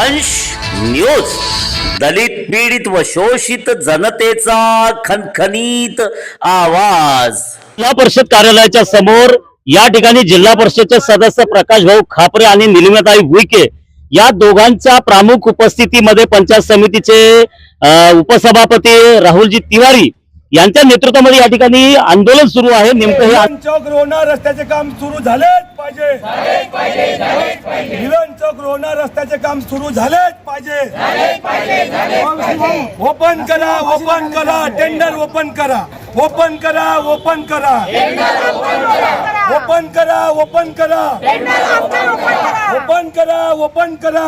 वंश न्यूज. दलित पीडित व शोषित जनतेचा खनखनीत आवाज. जिल्हा परिषद कार्यालयाच्या समोर या ठिकाणी जिल्हा परिषदचे सदस्य प्रकाश भाऊ खापरे आणि निलिमताई भुईके या दोघांच्या प्रमुख उपस्थितीमध्ये पंचायत समितीचे उपसभापती राहुलजी तिवारी यांच्या नेतृत्वामध्ये या ठिकाणी आंदोलन सुरू आहे. नेमकं हे चौक रोना रस्त्याचे काम सुरू झालेच पाहिजे. मिलन चौक रोना रस्त्याचे काम सुरू झालेच पाहिजे. ओपन करा ओपन करा टेंडर ओपन करा. ओपन करा ओपन करा. ओपन करा ओपन करा. ओपन करा ओपन करा.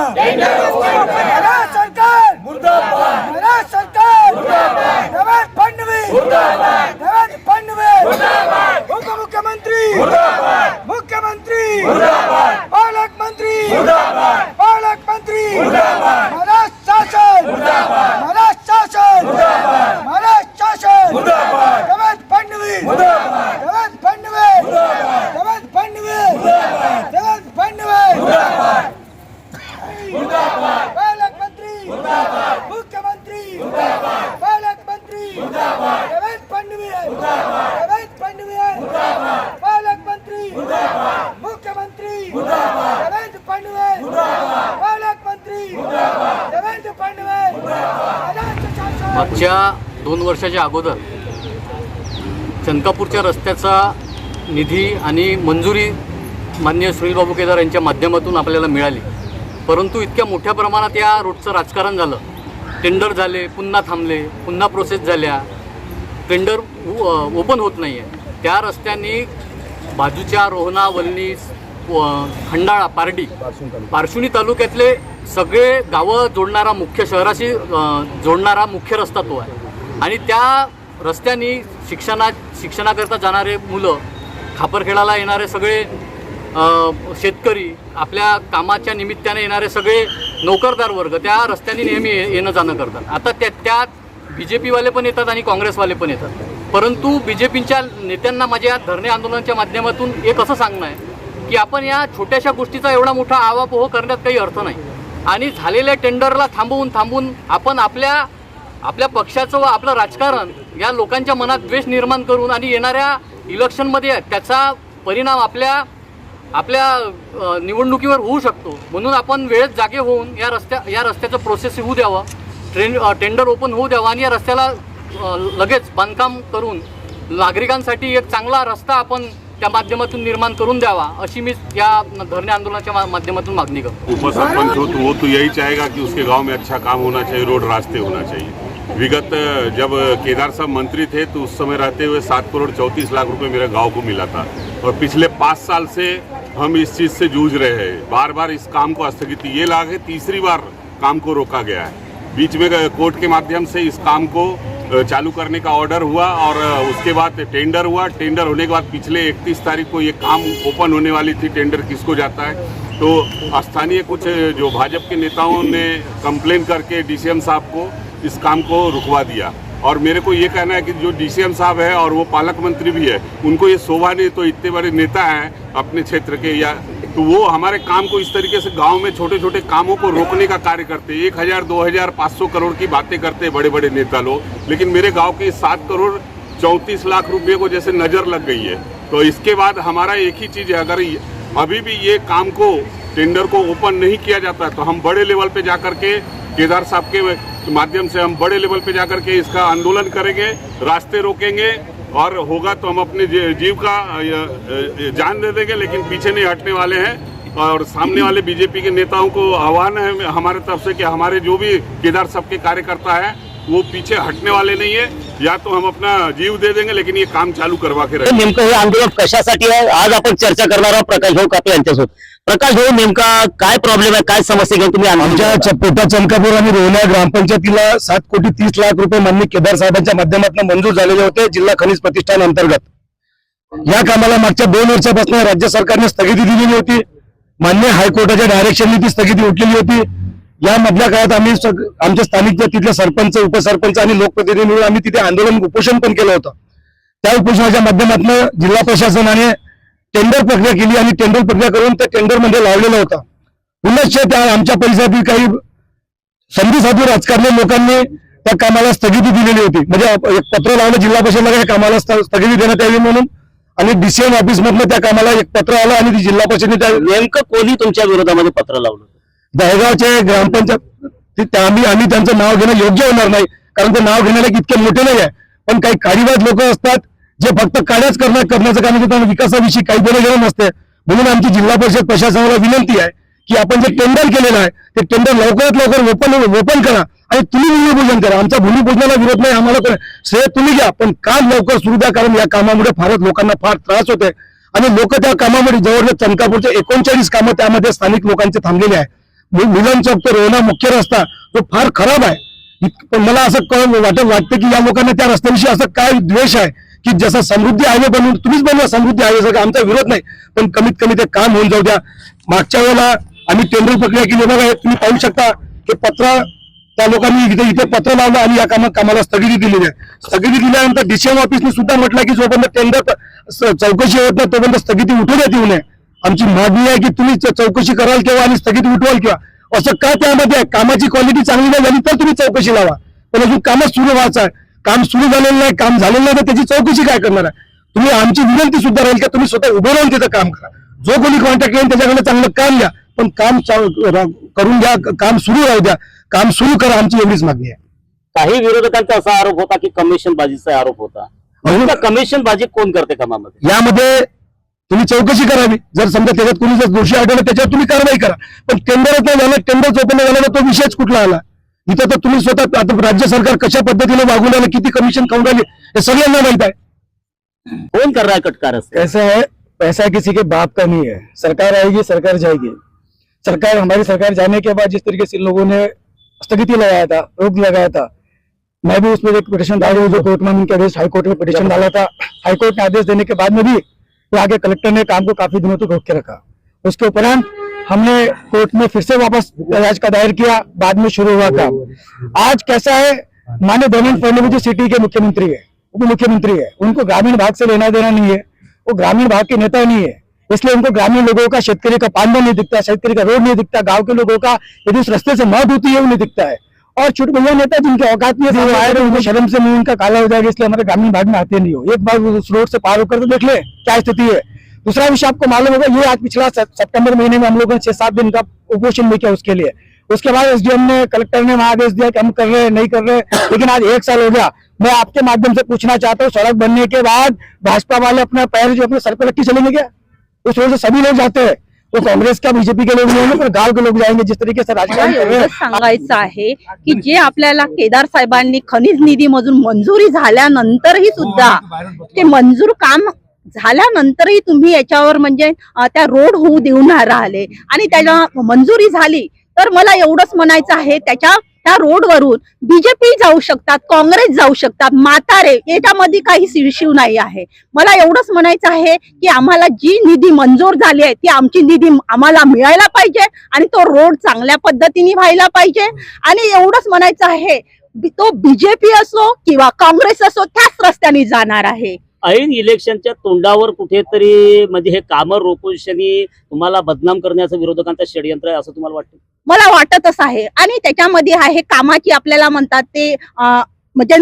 मागच्या दोन वर्षाच्या अगोदर चनकापूरच्या रस्त्याचा निधी आणि मंजुरी माननीय सुनीलबाबू केदार यांच्या माध्यमातून आपल्याला मिळाली. परंतु इतक्या मोठ्या प्रमाणात या रोडचं राजकारण झालं. टेंडर झाले पुन्हा थांबले पुन्हा प्रोसेस झाल्या. टेंडर ओपन होत नाही आहे त्या रस्त्याने बाजूच्या रोहना वल्ली खंडाळा पारडी. पारशुनी तालुक्यातले सगळे गावं जोडणारा मुख्य शहराशी जोडणारा मुख्य रस्ता तो आहे. आणि त्या रस्त्याने शिक्षणा शिक्षणाकरता जाणारे मुलं खापरखेडाला येणारे सगळे शेतकरी आपल्या कामाच्या निमित्ताने येणारे सगळे नोकरदार वर्ग त्या रस्त्याने नेहमी येणं जाणं करतात. आता त्या त्यात बी जे पीवाले पण येतात आणि काँग्रेसवाले पण येतात. परंतु बी जे पीच्या नेत्यांना माझ्या धरणे आंदोलनाच्या माध्यमातून एक असं सांगणं आहे की आपण या छोट्याशा गोष्टीचा एवढा मोठा आवापोह करण्यात काही अर्थ नाही. आणि झालेल्या टेंडरला थांबवून थांबवून आपण आपल्या आपल्या पक्षाचं व आपलं राजकारण या लोकांच्या मनात द्वेष निर्माण करून आणि येणाऱ्या इलेक्शनमध्ये त्याचा परिणाम आपल्या आपल्या निवडणुकीवर होऊ शकतो. म्हणून आपण वेळेत जागे होऊन या रस्त्या या रस्त्याचं प्रोसेस होऊ द्यावं. ट्रेन टेंडर ओपन होऊ द्यावं आणि या रस्त्याला लगेच बांधकाम करून नागरिकांसाठी एक चांगला रस्ता आपण निर्माण या तो वो तो यही चाहेगा कि उसके गाँव में अच्छा काम होना चाहिए, रोड रास्ते होना चाहिए? विगत जब केदार साहब मंत्री थे तो उस समय रहते हुए सात करोड़ चौंतीस लाख रुपए मेरे गाँव को मिला था। और पिछले पाँच साल से हम इस चीज़ से जूझ रहे हैं। बार बार इस काम को स्थगित, ये लागे तीसरी बार काम को रोका गया है। बीच में कोर्ट के माध्यम से इस काम को चालू करने का ऑर्डर हुआ और उसके बाद टेंडर हुआ। टेंडर होने के बाद पिछले 31 तारीख को ये काम ओपन होने वाली थी। टेंडर किसको जाता है? तो स्थानीय कुछ जो भाजपा के नेताओं ने कंप्लेन करके डीसीएम साहब को इस काम को रुकवा दिया। और मेरे को ये कहना है कि जो डीसीएम साहब है और वो पालक मंत्री भी है, उनको ये शोभा नहीं। तो इतने बड़े नेता हैं अपने क्षेत्र के या तो वो हमारे काम को इस तरीके से गाँव में छोटे छोटे कामों को रोकने का कार्य करते एक हज़ार, दो हज़ार पाँच सौ करोड़ की बातें करते बड़े बड़े नेता लोग, लेकिन मेरे गाँव के सात करोड़ चौंतीस लाख रुपए को जैसे नज़र लग गई है। तो इसके बाद हमारा एक ही चीज़ है, अगर अभी भी ये काम को, टेंडर को ओपन नहीं किया जाता तो हम बड़े लेवल पे जाकर के, केदार साहब के माध्यम से हम बड़े लेवल पे जाकर के इसका आंदोलन करेंगे, रास्ते रोकेंगे और होगा तो हम अपने जीव का जान दे देंगे, लेकिन पीछे नहीं हटने वाले हैं। और सामने वाले बीजेपी के नेताओं को आह्वान है हमारे तरफ़ से कि हमारे जो भी केदार सबके कार्यकर्ता है, वो पीछे हटने वाले नहीं है। या तो हम अपना जीव दे देंगे लेकिन ये काम चालू करवा के रहेंगे नेमकं हे आंदोलन कशासाठी आहे? आज आपण चर्चा करणार आहोत प्रकाश भाऊ कापे यांच्यासोबत. प्रकाश भाऊ नेमका काय प्रॉब्लेम आहे? काय समस्या घेऊन तुम्ही आमच्या पेटा चनकापूर आणि रोहना ग्रामपंचायतीला सात कोटी तीस लाख रुपये मान्य केदार साहेबांच्या माध्यमातून मंजूर झालेले होते जिल्हा खनिज प्रतिष्ठान अंतर्गत. या कामाला मागच्या दोन वर्षापासून राज्य सरकारने स्थगिती दिलेली होती. मान्य हायकोर्टाच्या डायरेक्शनने ती स्थगिती उठलेली होती. या मधल्या काळात आम्ही आमच्या स्थानिक तिथले सरपंच उपसरपंच आणि लोकप्रतिनिधी मिळून आम्ही तिथे आंदोलन उपोषण पण केलं होतं. त्या उपोषणाच्या माध्यमातून जिल्हा प्रशासनाने टेंडर प्रक्रिया केली आणि टेंडर प्रक्रिया करून त्या टेंडरमध्ये होता. पुनश्च त्या आमच्या परिसरातील काही संधी साधू राजकारणी लोकांनी त्या कामाला स्थगिती दिलेली होती. म्हणजे एक पत्र लावलं जिल्हा परिषदला या कामाला स्थगिती देण्यात यावी म्हणून आणि डीसीएम ऑफिसमधनं त्या कामाला एक पत्र आलं आणि ती जिल्हा परिषदेने त्या नेमकं कोणी तुमच्या विरोधामध्ये पत्र लावलं? दहेगावचे ग्रामपंचायत ते- त्या आम्ही आम्ही त्यांचं नाव घेणं योग्य होणार नाही. कारण ते नाव घेण्याला इतके मोठे नाही आहे पण काही काडीवाद लोक असतात जे फक्त काड्याच करणार करण्याचं काम करतात विकासाविषयी काही बोलणं घेणं नसते. म्हणून आमची जिल्हा परिषद प्रशासनाला विनंती आहे की आपण जे टेंडर केलेलं आहे ते टेंडर लवकरात लवकर ओपन ओपन करा आणि तुम्ही भूमिपूजन करा. आमचा भूमिपूजनाला विरोध नाही आम्हाला श्रेय तुम्ही घ्या. पण काम लवकर सुरू द्या कारण या कामामुळे फारच लोकांना फार त्रास होते आणि लोक त्या कामामध्ये जवळजवळ चंकापूरचे एकोणचाळीस कामं त्यामध्ये स्थानिक लोकांचे थांबलेले आहे मिलन चौक तो रोहना मुख्य रस्ता तो फार खराब आहे. पण मला असं कळ- वाटत वाटतं की या लोकांना त्या रस्त्याविषयी असं काय द्वेष आहे की जसं समृद्धी हायवे बनवून तुम्हीच बनवा समृद्धी हायवे सगळं आमचा विरोध नाही. पण कमीत कमी ते काम होऊन जाऊ द्या. मागच्या वेळेला आम्ही टेंडर प्रक्रिया केली. बघा तुम्ही पाहू शकता हे पत्र त्या लोकांनी इथे इथे पत्र लावलं आणि या कामात कामाला स्थगिती दिलेली आहे. स्थगिती दिल्यानंतर डीसीएम ऑफिसने सुद्धा म्हटलं की जोपर्यंत टेंडर चौकशी होत नाही तोपर्यंत स्थगिती उठू देत येऊ नये. आमची मागणी आहे की तुम्ही चौकशी कराल केव्हा आणि स्थगिती उठवाल केव्हा असं का त्यामध्ये आहे? कामाची क्वालिटी चांगली नाही झाली तर तुम्ही चौकशी लावा. पण अजून कामच सुरू व्हायचं आहे. काम सुरू झालेलं नाही काम झालेलं नाही तर त्याची चौकशी काय करणार आहे? तुम्ही आमची विनंती सुद्धा राहील का तुम्ही स्वतः उभं राहून तिथं काम करा. जो कोणी कॉन्टॅक्ट येईल त्याच्याकडे चांगलं काम घ्या. पण काम करून घ्या काम सुरू राहू द्या. काम सुरू करा आमची एवढीच मागणी आहे. काही विरोधकांचा असा आरोप होता की कमिशन बाजीचा आरोप होता. कमिशन बाजी कोण करते कामामध्ये? यामध्ये तुम्ही चौकशी करावी जर समजा त्याच्यात कोणी जर दोषी आढळलं त्याच्यावर तुम्ही कारवाई करा. पण टेंडरच नाही झालं टेंडर ओपन झालं तर तो विषयच कुठला आला? इथं तर तुम्ही स्वतः आता राज्य सरकार कशा पद्धतीने वागून आलं किती कमिशन खाऊन राहिले हे सगळ्यांना माहित आहे. कोण कर रहा है कटकार ऐसा है पैसा किसी के बाप का नहीं है। सरकार आएगी सरकार जाएगी। सरकार हमारी सरकार जाने के बाद जिस तरीके से लोगों ने स्थगिति लगाया था रोक लगाया था मैं भी उसमें एक पिटिशन डाली हुई जो कोर्ट में उनके आदेश हाईकोर्ट में पिटिशन डाला था। हाईकोर्ट ने आदेश देने के बाद में भी वो आगे कलेक्टर ने काम को काफ़ी दिनों तक तो रोक के रखा। उसके उपरांत हमने कोर्ट में फिर से वापस याचिका दायर किया, बाद में शुरू हुआ काम। आज कैसा है, माननीय देवेंद्र फडणवीस सिटी के मुख्यमंत्री है उप मुख्यमंत्री है। उनको ग्रामीण भाग से लेना देना नहीं है, वो ग्रामीण भाग के नेता नहीं है। इसलिए उनको ग्रामीण लोगों का, शेतकरी का पांडव नहीं दिखता, शेतकरी का रोड नहीं दिखता, गाँव के लोगों का यदि उस रास्ते से मौत होती है, वो नहीं दिखता है। और छोटे भैया नेता जिनके औकात नहीं है आए रहे उनको शर्म से मुँह उनका काला हो जाएगा इसलिए हमारे ग्रामीण भाग में आते नहीं हो। एक बार उस रोड से पार होकर तो देख ले क्या स्थिति है। दूसरा विषय आपको मालूम होगा ये आज पिछला सितंबर महीने में हम लोगों ने छह सात दिन का उपोषण भी किया उसके लिए। उसके बाद एसडीएम ने कलेक्टर ने वहाँ आदेश दिया कि हम कर रहे हैं नहीं कर रहे लेकिन आज एक साल हो गया। मैं आपके माध्यम से पूछना चाहता हूँ सड़क बनने के बाद भाजपा वाले अपना पैर जो अपने सर पर रख के चलेंगे क्या? उस रोड से सभी लोग जाते हैं। वो कांग्रेस का बीजेपी के लोग नहीं होंगे पर गांव के लोग जाएंगे जिस तरीके से राजकारण हैं सांगायचं आहे की जे आपल्याला केदार साहेबांनी खनिज निधीमधून मंजुरी झाल्यानंतरही सुद्धा ते मंजूर काम झाल्यानंतरही तुम्ही याच्यावर म्हणजे त्या रोड होऊ देऊ नाही राहिले. आणि त्याला मंजुरी झाली तर मला एवढंच म्हणायचं आहे त्याच्या त्या रोडवरून बीजेपी जाऊ शकतात काँग्रेस जाऊ शकतात म्हातारे याच्यामध्ये काही शिवशिव नाही आहे. मला एवढंच म्हणायचं आहे की आम्हाला जी निधी मंजूर झाली आहे ती आमची निधी आम्हाला मिळायला पाहिजे आणि तो रोड चांगल्या पद्धतीने व्हायला पाहिजे. आणि एवढंच म्हणायचं आहे तो बीजेपी असो किंवा काँग्रेस असो त्याच रस्त्याने जाणार आहे. ऐन इलेक्शनच्या तोंडावर कुठेतरी म्हणजे हे कामं रोखूशनी तुम्हाला बदनाम करण्याचं विरोधकांचं षडयंत्र आहे असं तुम्हाला वाटतं? मला वाटतच आहे. आणि त्याच्यामध्ये आहे कामाची आपल्याला म्हणतात ते म्हणजे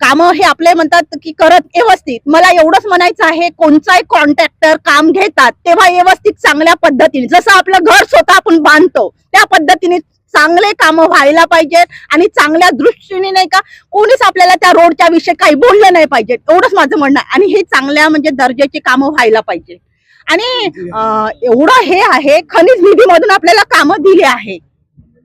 काम हे आपले म्हणतात की करत व्यवस्थित. मला एवढंच म्हणायचं आहे कोणताही कॉन्ट्रॅक्टर काम घेतात तेव्हा व्यवस्थित चांगल्या पद्धतीने जसं आपलं घर स्वतः आपण बांधतो त्या पद्धतीने चांगले काम व्हायला पाहिजेत आणि चांगल्या दृष्टीने नाही का कोणीच आपल्याला त्या रोडच्या विषयी काही बोललं नाही पाहिजे एवढंच माझं म्हणणं आहे. आणि हे चांगल्या म्हणजे दर्जाचे कामं व्हायला पाहिजे आणि एवढं हे आहे खनिज निधीमधून आपल्याला कामं दिली आहे.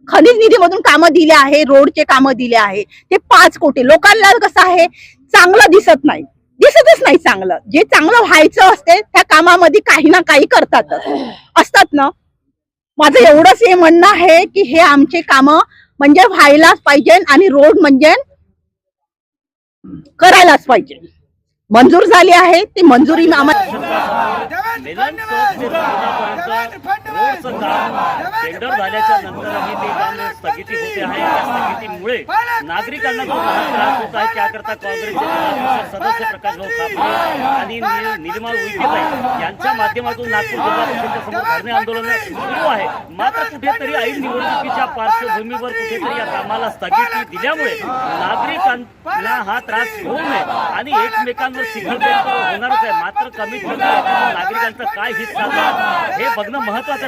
खनिज निधीमधून कामं दिले आहे रोडचे कामं दिले आहे. ते पाच कोटी. लोकांना कसं आहे चांगलं दिसत नाही. दिसतच नाही चांगलं. जे चांगलं व्हायचं असते त्या कामामध्ये काही ना काही करतातच. असतात ना? माझं एवढंच हे म्हणणं आहे की हे आमचे कामं म्हणजे व्हायलाच पाहिजे आणि रोड म्हणजे करायलाच पाहिजे. मंजूर झाली आहे ती मंजुरी आम्हाला रोडचं काम टेंडर झाल्याच्या नंतरही ते काम स्थगिती होते आहे. त्या स्थगितीमुळे नागरिकांना जो त्रास होत आहे. त्याकरता काँग्रेसचे सदस्य प्रकाश भाऊ खापरे आणि नि- निलिमा उईकेताई यांच्या माध्यमातून नागपूर जिल्हा परिषदेच्या समोर धरणे आंदोलन सुरू आहे. मात्र कुठेतरी ऐन निवडणुकीच्या पार्श्वभूमीवर कुठेतरी या कामाला स्थगिती दिल्यामुळे नागरिकांना हा त्रास होऊ नये आणि एकमेकांवर शिखरभेद होणारच आहे. मात्र कमीत कमी नागरिकांचा काय हित साधला हे बघणं महत्वाचं